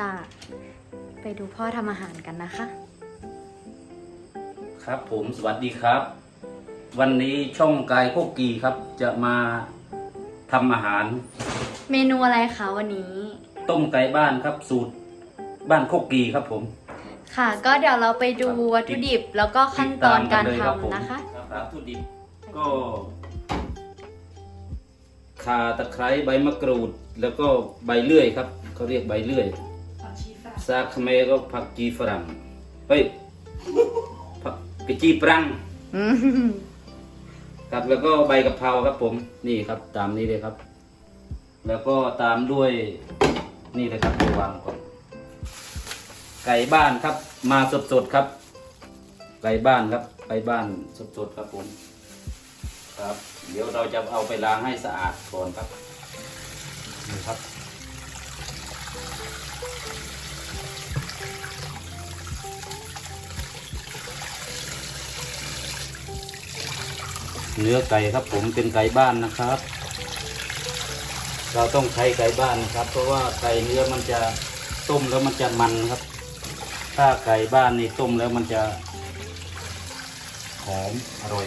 จะไปดูพ่อทำอาหารกันนะคะ ครับผมสวัสดีครับ วันนี้ช่องกายโคกีครับ จะมาทำอาหาร เมนูอะไรคะวันนี้ ต้มไก่บ้านครับ สูตรบ้านโคกีครับผม ค่ะ ก็เดี๋ยวเราไปดูวัตถุดิบแล้วก็ขั้นตอนการติดตมเลยบผมทำนะคะครับวัตถุดิบก็ข่าตะไคร้ใบมะกรูด แล้วก็ใบเลื่อยครับเขาเรียกใบเลื่อย ซาคเมก็ผักจีฝรั่งเฮ้ยผักกะจีปรังครับแล้วก็ใบกะเพราครับผมนี่ครับตามนี้เลยครับ แล้วก็ตามด้วยนี่เลยครับววางก่อนไก่บ้านครับ มาสดๆครับ ไก่บ้านครับไก่บ้านสดๆครับผมครับ เดี๋ยวเราจะเอาไปล้างให้สะอาดก่อนครับนี่ครับ เนื้อไก่ครับผมเป็นไก่บ้านนะครับ เราต้องใช้ไก่บ้านครับ เพราะว่าไก่เนื้อมันจะต้มแล้วมันจะมันครับ ถ้าไก่บ้านนี่ต้มแล้วมันจะหอมอร่อย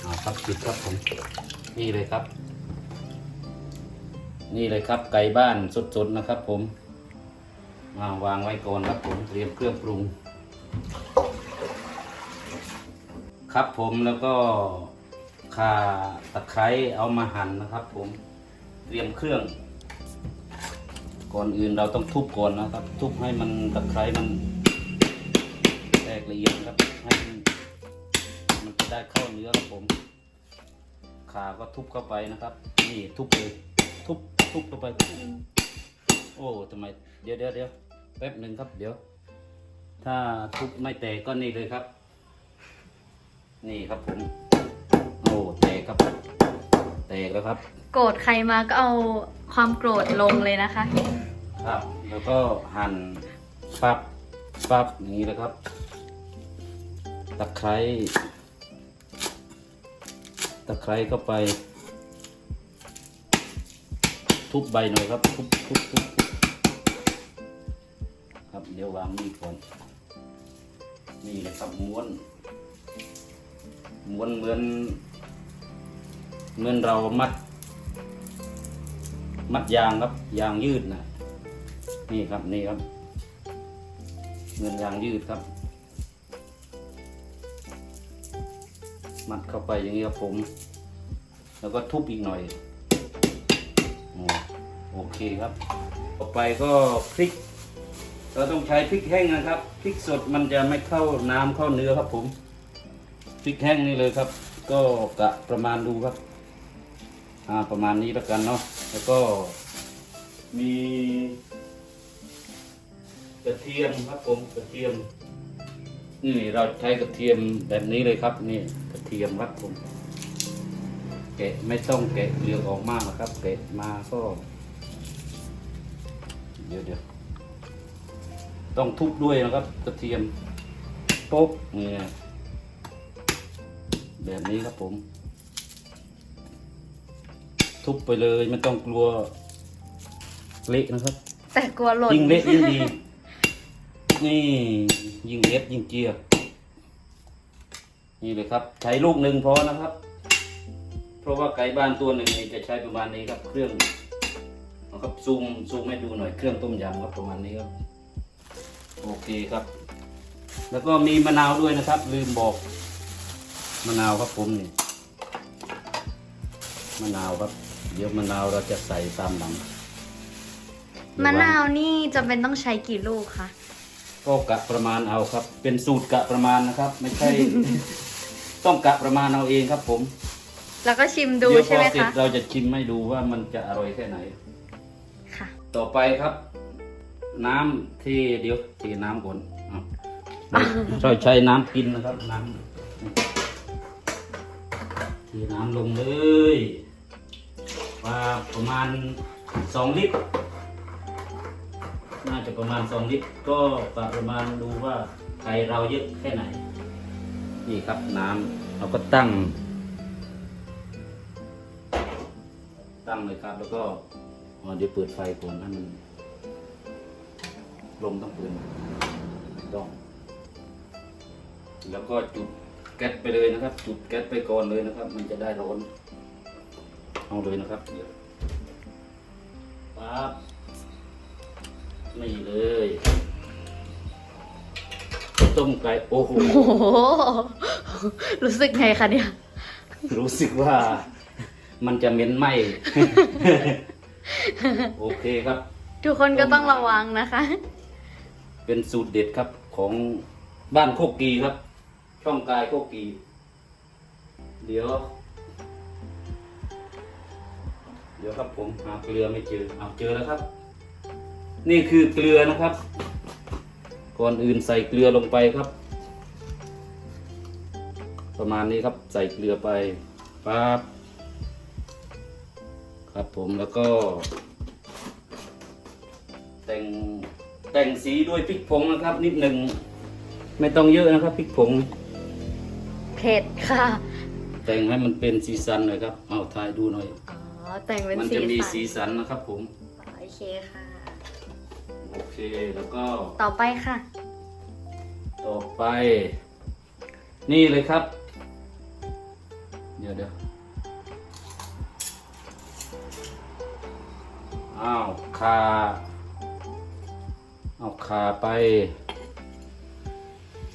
เอาครับปิดครับผมนี่เลยครับ นี่เลยครับไก่บ้านสดๆนะครับ ผมมาวางไว้ก่อนครับผมเตรียมเครื่องปรุง ครับผมแล้วก็ข่าตะไคร้เอามาหั่นนะครับผมเตรียมเครื่อง ก่อนอื่นเราต้องทุบก่อนนะครับ ทุบให้มันตะไคร้มันแตกละเอียดครับให้มันจะได้เข้าเนื้อครับผมขาก็ทุบเข้าไปนะครับ นี่ทุบเลยทุบทุบเข้าไป โอ้ทำไมเดี๋ยวเดี๋ยวเดี๋ยวแป๊บหนึ่งครับ เดี๋ยว ถ้าทุบไม่แตกก็นี่เลยครับ นี่ครับผมโอ้แตกครับ แตกแล้วครับ โกรธใครมาก็เอาความโกรธลงเลยนะคะ ครับ แล้วก็หั่นปับปับอย่างนี้เลยครับตะไคร้ตะไคร้เข้าไป ทุบใบหน่อยครับ ทุบทุบทุบครับเดี๋ยววางนี่ก่อนนี่เลยครับม้วน ม้วนเหมือนเหมือนเรามัด มัดยางครับ ยางยืดนะนี่ครับนี่ครับเหมือนยางยืดครับ มัดเข้าไปอย่างนี้ครับผม แล้วก็ทุบอีกหน่อยโอ้โอเคครับ ต่อไปก็พริก เราต้องใช้พริกแห้งนะครับ พริกสดมันจะไม่เข้าน้ำเข้าเนื้อครับผม พริกแห้งนี่เลยครับ ก็กะประมาณดูครับ อ่าประมาณนี้แล้วกันเนาะแล้วก็มีกระเทียมครับผมกระเทียม นี่เราใช้กระเทียมแบบนี้เลยครับนี่กระเทียมครับผมแกะไม่ต้องแกะเปลือกออกมากนะครับ แกะมาก็ เดี๋ยวเดี๋ยวต้องทุบด้วยนะครับ กระเทียมโป๊กนี่นะ แบบนี้ครับผม ทุบไปเลยไม่ต้องกลัวเละนะครับ แต่กลัวหล่นยิ่งเละยิ่งดี นี่ยิ่งเล็ดยิ่งเจียนี่เลยครับ ใช้ลูกหนึ่งพอนะครับ เพราะว่าไก่บ้านตัวหนึ่งนี่จะใช้ประมาณนี้ครับ เครื่องนะครับซูมซูมให้ดูหน่อยเครื่องต้มยำครับประมาณนี้ครับ โอเคครับ แล้วก็มีมะนาวด้วยนะครับ ลืมบอก มะนาวครับผมนี่มะนาวครับ เดี๋ยวมะนาวเราจะใส่ตามหลังมะนาวนี่จำเป็นต้องใช้กี่ลูกคะก็กะประมาณเอาครับ เป็นสูตรกะประมาณนะครับ ไม่ใช่ ต้องกะประมาณเอาเองครับ ผม แล้วก็ชิมดูเดี๋ยวพใช่อไหมเสร็จคะเราจะชิมให้ดูว่ามันจะอร่อยแค่ไหน ค่ะ ต่อไปครับ น้ำที่เดี๋ยวเทน้ำก่อนอะใช้ใช้น้ำกินนะครับ น้ำเทีน้ำลงเลยว่าประมาณสองลิตร น่าจะประมาณสองลิตร ก็ประมาณดูว่าไก่เราเยอะแค่ไหน นี่ครับน้ำเราก็ตั้ง ตั้งเลยครับแล้วก็อ๋อเดี๋ยวเปิดไฟก่อนให้มันลมต้องเปิดต้องแล้วก็จุด ก๊สไปเลยนะครับ จุดแก๊สไปก่อนเลยนะครับ มันจะได้ร้อนเอาเลยนะครับเดี๋ยวปั๊บนี่เลยต้มไก่โอ้โหโอ้โห รู้สึกไงคะเนี่ย รู้สึกว่ามันจะเหม็นไหม โอเคครับ ทุกคนก็ต้องระวังนะคะ เป็นสูตรเด็ดครับของบ้านโคกกีครับ ช่องกายโคกกี เดี๋ยว เดี๋ยวครับผมหาเกลือไม่เจอเอาเจอแล้วครับ นี่คือเกลือนะครับ ก่อนอื่นใส่เกลือลงไปครับ ประมาณนี้ครับใส่เกลือไปปั๊บครับผมแล้วก็ แต่งแต่งสีด้วยพริกผงนะครับ นิดหนึ่งไม่ต้องเยอะนะครับพริกผง เผ็ดค่ะ แต่งให้มันเป็นสีสันหน่อยครับ เอาถ่ายดูหน่อย อ๋อ แต่งเป็นมันสีจะมีสันสีสันนะครับผม โอเคค่ะ โอเค แล้วก็ต่อไปค่ะ ต่อไป นี่เลยครับ เดี๋ยวเดี๋ยวอ้าวคาเอาคาไป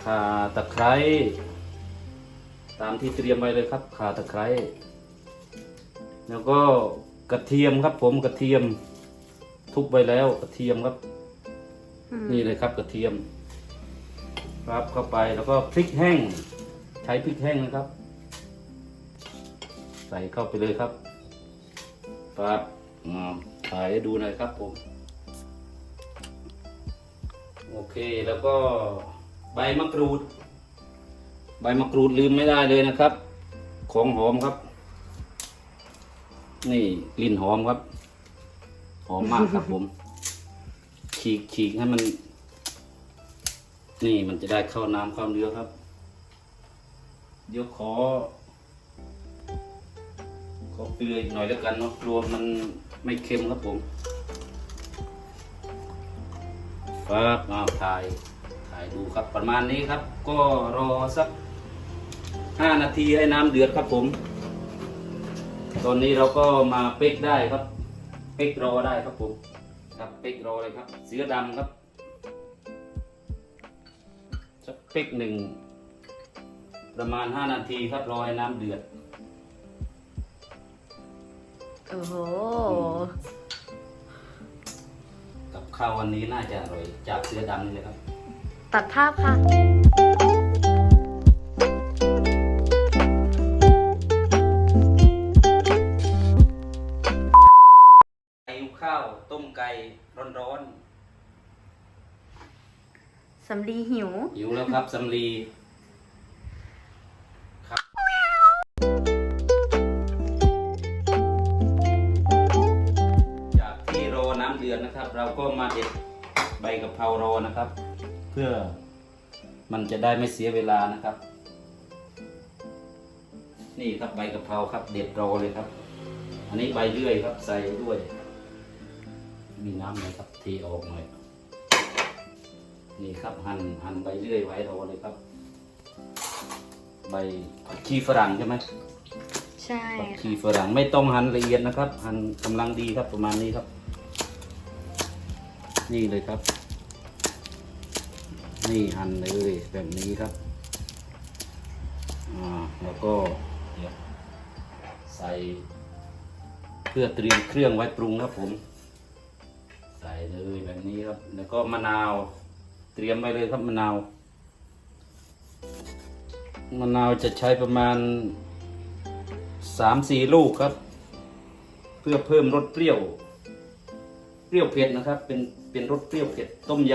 คาตะไคร้ ตามที่เตรียมไว้เลยครับข่าตะไคร้แล้วก็กระเทียมครับ ผมกระเทียม ทุบไว้แล้วกระเทียมครับอืมนี่เลยครับกระเทียมครับเข้าไปแล้วก็พริกแห้ง ใช้พริกแห้งนะครับ ใส่เข้าไปเลยครับครับอ่าถ่ายให้ดูหน่อยครับผมโอเคแล้วก็ใบมะกรูด ใบมะกรูดลืมไม่ได้เลยนะครับ ของหอมครับ นี่กลิ่นหอมครับ หอมมากครับผม ฉีกฉีกให้มัน นี่มันจะได้เข้าน้ำเข้าเนื้อครับ เดี๋ยวขอ ขอเกลืออีกหน่อยแล้วกันเนาะรวมมันไม่เค็มครับผมครับเอาถ่ายถ่ายดูครับประมาณนี้ครับ ก็รอสัก ห้านาทีให้น้ำเดือดครับผม ตอนนี้เราก็มาเป๊กได้ครับ เป๊กรอได้ครับผมครับเป๊กรอเลยครับ เสือดำครับสักเป๊กหนึ่งประมาณห้านาทีครับรอให้น้ำเดือด โอ้โห กับข้าววันนี้น่าจะอร่อยจากเสือดำนี่เลยครับ ตัดภาพค่ะ สำลีหิว หิวแล้วครับสำลีครับจากที่รอน้ำเดือดนะครับ เราก็มาเด็ดใบกะเพรารอนะครับ เพื่อมันจะได้ไม่เสียเวลานะครับ นี่ครับใบกะเพราครับ เด็ดรอเลยครับ อันนี้ใบเลื่อยครับใส่ด้วย มีน้ำหน่อยครับเทออกหน่อย นี่ครับหั่นหั่นใบเลื่อยไว้รอเลยครับ ใบผักชีฝรั่งใช่ไหมใช่ผักค่ะชีฝรั่งไม่ต้องหั่นละเอียดนะครับ หั่นกำลังดีครับประมาณนี้ครับ นี่เลยครับ นี่หั่นเลยแบบนี้ครับอ่าแล้วก็เดี๋ยวใส่เพื่อเตรียมเครื่องไว้ปรุงครับผม ใส่เลยแบบนี้ครับ แล้วก็มะนาว เตรียมไว้เลยครับมะนาวมะนาวจะใช้ประมาณสามสี่ลูกครับ เพื่อเพิ่มรสเปรี้ยว เปรี้ยวเผ็ดนะครับ เป็นเป็นรสเปรี้ยวเผ็ดต้มย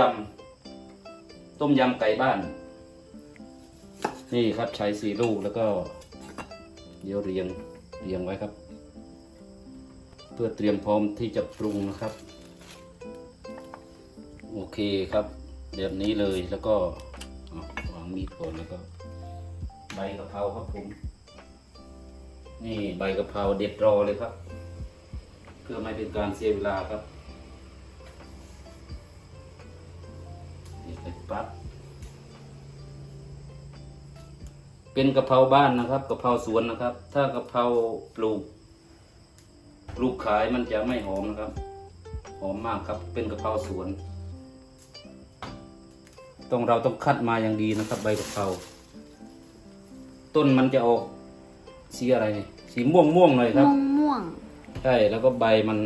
ำต้มยำไก่บ้าน นี่ครับใช้สี่ลูกแล้วก็เดี๋ยวเรียงเรียงไว้ครับ เพื่อเตรียมพร้อมที่จะปรุงนะครับ โอเคครับ แบบนี้เลยแล้วก็วางมีดก่อนแล้วก็ ใบกะเพราครับผมนี่ใบกะเพราเด็ดรอเลยครับ เพื่อไม่เป็นการเสียเวลาครับนี่แปั๊บเป็นกะเพราบ้านนะครับกะเพราสวนนะครับ ถ้ากะเพราปลูกปลูกขายมันจะไม่หอมนะครับ หอมมากครับเป็นกะเพราสวน ต้องเราต้องคัดมาอย่างดีนะครับ ใบกะเพราต้นมันจะออกสีอะไรนี่สีม่วงม่วงๆหน่อยครับม่วงม่วงใช่แล้วก็ใบมัน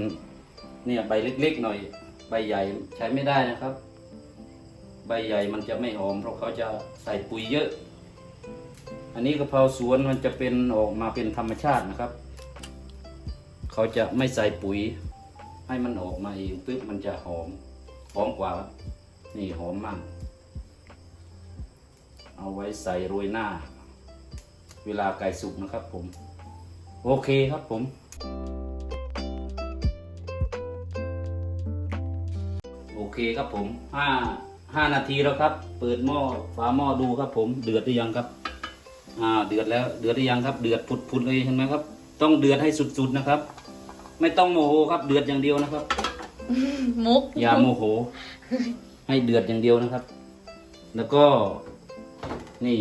เนี่ยใบเล็กๆหน่อย ใบใหญ่ใช้ไม่ได้นะครับ ใบใหญ่มันจะไม่หอม เพราะเขาจะใส่ปุ๋ยเยอะ อันนี้กะเพราสวนมันจะเป็นออกมาเป็นธรรมชาตินะครับ เขาจะไม่ใส่ปุ๋ย ให้มันออกมาเองปึ๊บมันจะหอมหอมกว่าครับนี่หอมมาก เอาไว้ใส่โรยหน้า เวลาไก่สุกนะครับผม โอเคครับผม โอเคครับผมห้าห้านาทีแล้วครับ เปิดหม้อฝาหม้อดูครับ ผมเดือดหรือยังครับอ่าเดือดแล้วเดือดหรือยังครับ เดือดผุดๆเลยเห็นไหมครับ ต้องเดือดให้สุดๆนะครับ ไม่ต้องโมโหครับ เดือดอย่างเดียวนะครับ มุกอย่าโมโห ให้เดือดอย่างเดียวนะครับ แล้วก็ นี่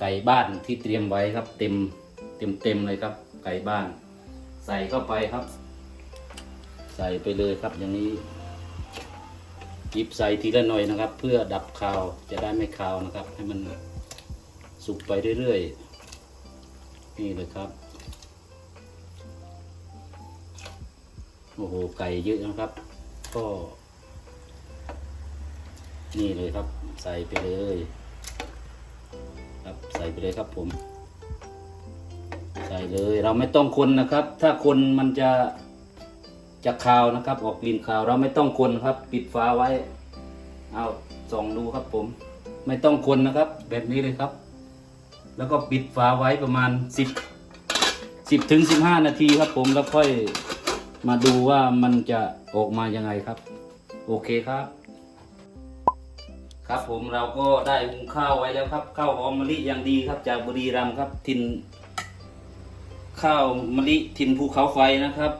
ไก่บ้านที่เตรียมไว้ครับ เต็มเต็มเต็มเลยครับ ไก่บ้าน ใส่เข้าไปครับ ใส่ไปเลยครับอย่างนี้หยิบใส่ทีละหน่อยนะครับ เพื่อดับคาวจะได้ไม่คาวนะครับ ให้มันสุกไปเรื่อยๆนี่เลยครับโอ้โหไก่เยอะนะครับ ก็ นี่เลยครับ ใส่ไปเลย ครับใส่ไปเลยครับผม ใส่เลยเราไม่ต้องคนนะครับ ถ้าคนมันจะจะคาวนะครับ ออกกลิ่นคาวเราไม่ต้องคนครับ ปิดฝาไว้ เอาส่องดูครับผม ไม่ต้องคนนะครับ แบบนี้เลยครับ แล้วก็ปิดฝาไว้ประมาณสิบสิบถึงสิบห้านาทีครับผมแล้วค่อยมาดูว่ามันจะออกมายังไงครับ โอเคครับ ครับผมเราก็ได้หุงข้าวไว้แล้วครับ ข้าวหอมมะลิอย่างดีครับ จากบุรีรัมย์ครับทินข้าวมะลิทินภูเขาไฟนะครับ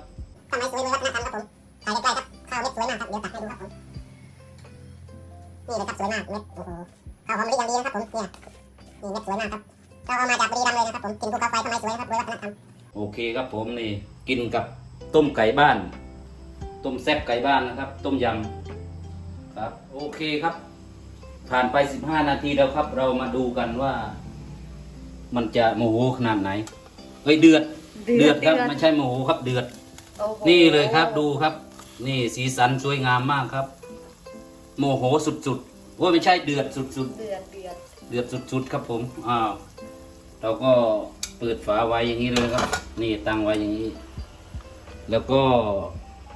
ทำไมสวยมือวัฒนธรรมครับผมถ่ายใกล้ๆครับข้าวเม็ดสวยมากครับเดี๋ยวตักให้ดูครับผมนี่เลยครับสวยมากเม็ดโอ้โหข้าวหอมมะลิอย่างดีนะครับผมเนี่ยนี่เม็ดสวยมากครับเราเอามาจากบุรีรัมย์เลยนะครับผมกินภูเขาไฟทำไมสวยครับด้วยวัฒนธรรมโอเคครับผมนี่กินกับต้มไก่บ้าน ต้มแซ่บไก่บ้านนะครับ ต้มยำครับ โอเคครับ ผ่านไป 15 นาทีแล้วครับ เรามาดูกันว่า มันจะโมโหขนาดไหนเฮ้ยเดือดเดือดครับไม่ใช่โมโหครับเดือด โอ้โหนี่เลยครับดูครับ นี่สีสันสวยงามมากครับ โมโหสุดๆโอ้ยไม่ใช่เดือดสุดเดือดเดือดๆเดือดสุดๆครับผม อ้าว เราก็เปิดฝาไว้อย่างนี้เลยครับ นี่ตั้งไว้อย่างนี้ แล้วก็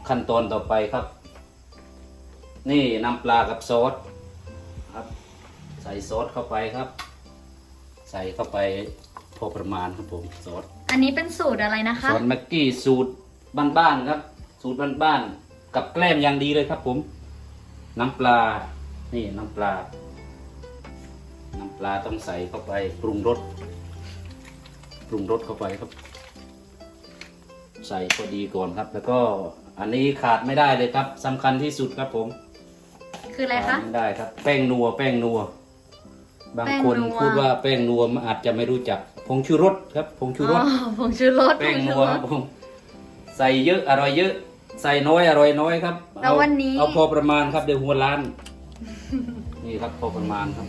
ขั้นตอนต่อไปครับ นี่น้ำปลากับซอสครับ ใส่ซอสเข้าไปครับ ใส่เข้าไปพอประมาณครับผมซอสอันนี้เป็นสูตรอะไรนะคะ ซอสแม็กกี้สูตรบ้านๆครับ สูตรบ้านๆกับแกล้มอย่างดีเลยครับผม น้ำปลา นี่น้ำปลา น้ำปลาต้องใส่เข้าไปปรุงรสปรุงรสเข้าไปครับ ใส่พอดีก่อนครับ แล้วก็อันนี้ขาดไม่ได้เลยครับสำคัญที่สุดครับผม คืออะไรขาคะดไม่ได้ครับ แป้งนัวแป้งนัว บางคนแป้งนัว พูดว่าแป้งนัวมันอาจจะไม่รู้จักผงชูรสครับผงชูรส อ๋อผงชูรสแป้งผนัชูวรคสรับผมใส่เยอะอร่อยเยอะ ใส่น้อยอร่อยน้อยครับแล้วเอาวันนี้ เอาพอประมาณครับเดี๋ยวหัวล้าน นี่ครับพอประมาณครับ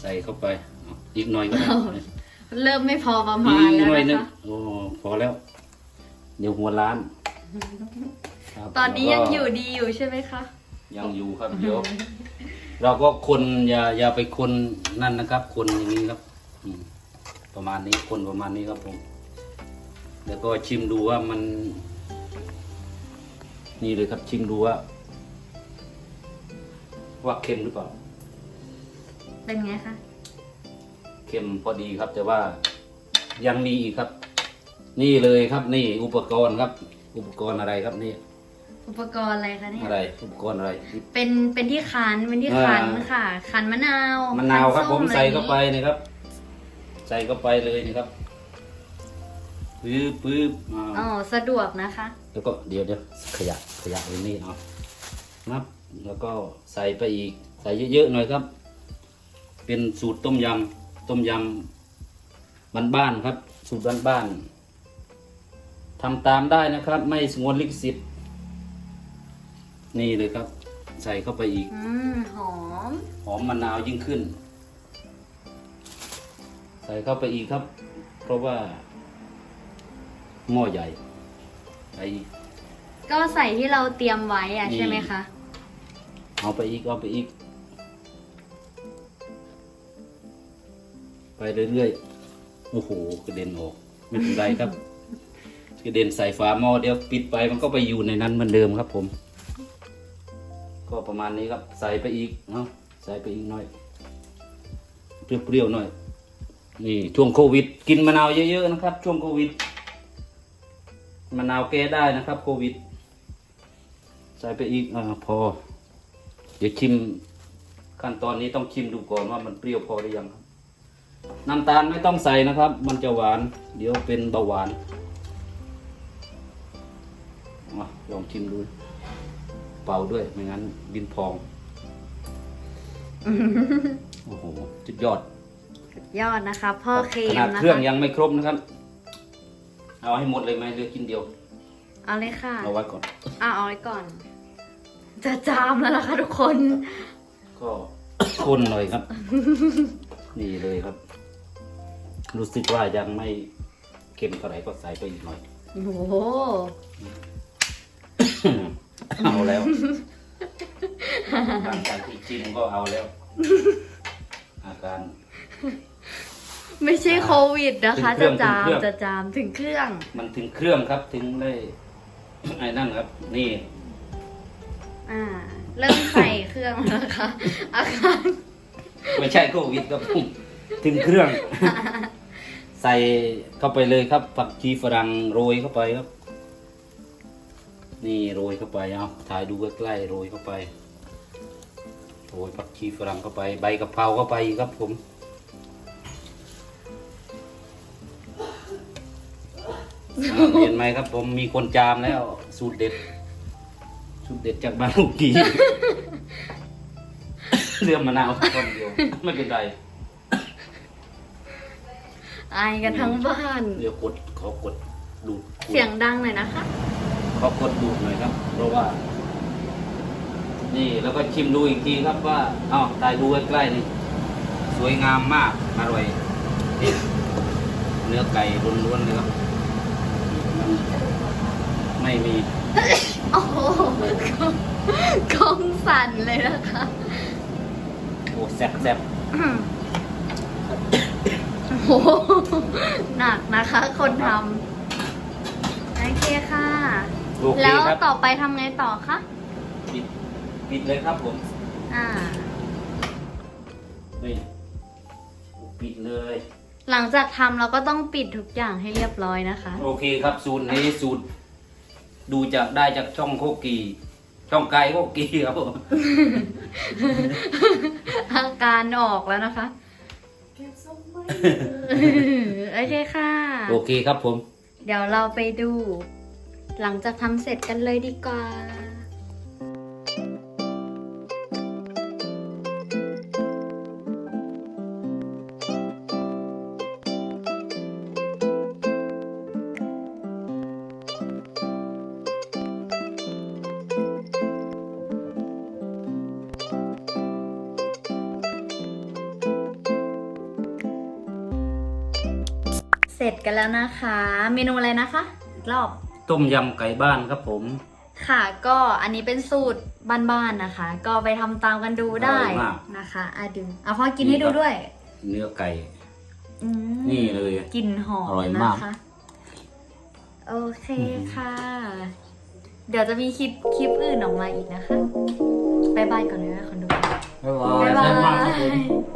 ใส่เข้าไปเอาอีกหน่อยก็ได้เริ่มไม่พอประอีมาณกแล้วหน่อยหนึนะงคะ โอ้พอแล้ว เดี๋ยวหัวล้านครับตอนนี้แล้วยังก็อยู่ดีอยู่ใช่ไหมคะ ยังอยู่ครับเดี๋ยว เราก็คนอย่าอย่าไปคนนั่นนะครับ คนอย่างนี้ครับอืมประมาณนี้คนประมาณนี้ครับผม แล้วก็ชิมดูว่ามัน นี่เลยครับชิมดูว่า ว่าเค็มหรือเปล่า เป็นไงคะเค็มพอดีครับ แต่ว่ายังมีอีกครับ นี่เลยครับ นี่อุปกรณ์ครับ อุปกรณ์อะไรครับนี่ อุปกรณ์อะไรคะเนี่ย อะไรอุปกรณ์อะไร เป็นเป็นที่คันเป็นที่อ่าคันค่ะคันมะนาวมะนาวครับนผมส้ใส่เข้าไปอะรอย่งงี้นี่ครับ ใส่เข้าไปเลยนี่ครับปื๊บปื๊บอ่า อ๋อสะดวกนะคะ แล้วก็เดี๋ยวเดี๋ยวขยะขยะไว้นี่เอานับแล้วก็ใส่ไปอีก ใส่เยอะๆหน่อยครับ เป็นสูตรต้มยำต้มยำบ้านๆครับ สูตรบ้านๆทำตามได้นะครับ ไม่สงวนลิขสิทธิ์ นี่เลยครับ ใส่เข้าไปอีก อืมหอม หอมมะนาวยิ่งขึ้น ใส่เข้าไปอีกครับ เพราะว่าหม้อใหญ่ไปอีกก็ใส่ที่เราเตรียมไว้อะนี่ใช่ไหมคะ เอาไปอีกเอาไปอีก ไปเรื่อยๆโอ้โหกระเด็นออกไม่เป็นไรครับ กระเด็นใส่ฝาหม้อเดี๋ยวปิดไปมันก็ไปอยู่ในนั้นเหมือนเดิมครับผม ก็ประมาณนี้ครับใส่ไปอีกเนาะใส่ไปอีกหน่อย เปรี้ยวๆหน่อย นี่ช่วงโควิด กินมะนาวเยอะๆนะครับ ช่วงโควิดมะนาวแก้ได้นะครับโควิด ใส่ไปอีกอพอ เดี๋ยวชิมขั้นตอนนี้ต้องชิมดูก่อนว่ามันเปรี้ยวพอหรือยังครับน้ำตาลไม่ต้องใส่นะครับ มันจะหวาน เดี๋ยวเป็นเบาหวานลองชิมดู เป่าด้วยไม่งั้นดินพอง โอ้โหสุดยอดยอดนะคะพ่อเค็ขมนาดนะเครื่องคะยังไม่ครบนะครับ เอาให้หมดเลยไหมเหลือกินเดียวเอาเลยค่ะเอาไว้ก่อน อะเอาไว้ก่อน จะจามแล้วล่ะค่ะทุกคน ก็ คนหน่อยครับ นี่เลยครับ รู้สึกว่ายังไม่เค็มเท่าไหร่ก็ใส่ไปอีกหน่อย โอ้โห เอาแล้วหลังจากที่ชิมก็เอาแล้ว อาการไม่ใช่โควิดนะคะถึจะงเครื่องจามถึงเครื่องจะจามถึงเครื่อง มันถึงเครื่องครับถึงได้ไอ้นั่นครับ นี่ อ่า เริ่มใส่เครื่องแล้วนะคะอาการไม่ใช่โควิดครับผมถึงเครื่อง ใส่เข้าไปเลยครับผักชีฝรั่งโรยเข้าไปครับ นี่โรยเข้าไปเอาถ่ายดูใกล้ๆโรยเข้าไปโรยผักชีฝรั่งเข้าไป ใบกะเพราเข้าไปอีกครับผมอ่าเห็นไหมครับผมมีคนจามแล้ว สูตรเด็ด สูตรเด็ดจากบ้านลูกกีเรื่องมะนาวคนเดียวไม่เป็นไรอายกันทั้งบ้าน เดี๋ยวกดขอกดดูดเสียงดังหน่อยนะคะ ขอกดดูดหน่อยครับ เพราะว่า นี่แล้วก็ชิมดูอีกทีครับว่าอ้าวตายดูใกล้ๆนี่สวยงามมากอร่อยนี่เนื้อไก่ล้วนๆเลยครับมันไม่มีโอ้โหกล้องสั่นเลยนะคะโอ้แซ่บแซ่บอืมโอ้โหหนักนะคะ คนทำโอเคค่ะ โอเคแล้วครับต่อไปทำไงต่อคะปิดปิดเลยครับผมอ่านี่ปิดเลย หลังจากทำเราก็ต้องปิดทุกอย่างให้เรียบร้อยนะคะ โอเคครับสูตรนี้สูตร ดูจากได้จากช่องโคกีช่องไก่โคกีครับผมอาการออกแล้วนะคะโอเคค่ะ โอเคครับผม เดี๋ยวเราไปดู หลังจากทำเสร็จกันเลยดีกว่าเสร็จกันแล้วนะคะ เมนูอะไรนะคะ รอบ ต้มยำไก่บ้านครับผมค่ะ ก็อันนี้เป็นสูตรบ้านๆนะคะ ก็ไปทำตามกันดูได้อร่อยมากนะคะอะดูเอาพ่อกินให้ดูด้วย เนื้อไก่อืมนี่เลยกลิ่นหอมอร่อยนะมากคะโอเคค่ะ เดี๋ยวจะมีคลิปคลิปอื่นออกมาอีกนะคะบายบายก่อนเลยนะคนดู บ๊ายบาย บ๊ายบาแซ่บมากครับผมย